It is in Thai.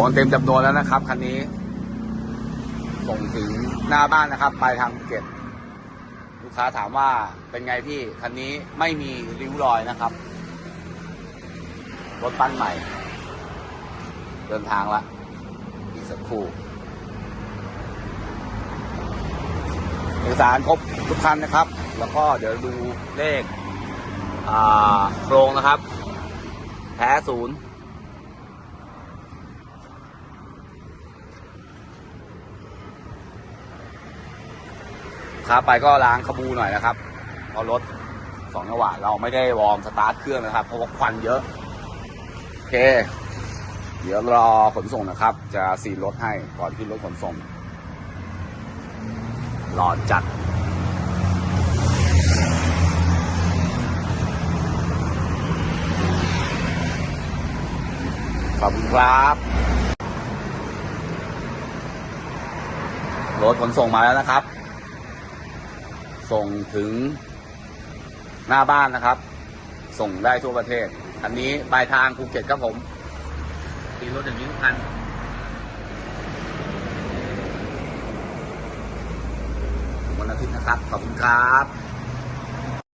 โอนเต็มจำนวนแล้วนะครับคันนี้ ส่งถึงหน้าบ้านนะครับ ปลายทางเก็ตลูกค้าถามว่าเป็นไงพี่ คันนี้ไม่มีริ้วรอยนะครับ รถปั้นใหม่ เดินทางละอีกสักครู่เอกสารครบทุกคันนะครับ แล้วก็เดี๋ยวดูเลขโครงนะครับ แพ้ศูนย์ ครับไปก็ล้างขบูหน่อยนะครับเพราะรถสองจังหวะเราไม่ได้วอร์มสตาร์ทเครื่องนะครับ เพราะว่าควันเยอะ โอเค เดี๋ยวรอขนส่งนะครับ จะซีรถให้ก่อนที่รถขนส่งรอจัดขอบคุณครับ รถขนส่งมาแล้วนะครับ ส่งถึงหน้าบ้านนะครับ ส่งได้ทั่วประเทศ อันนี้ปลายทางภูเก็ตครับผมมีรถอย่างนี้ทุกคันวันอาทิตย์นะครับ ขอบคุณครับ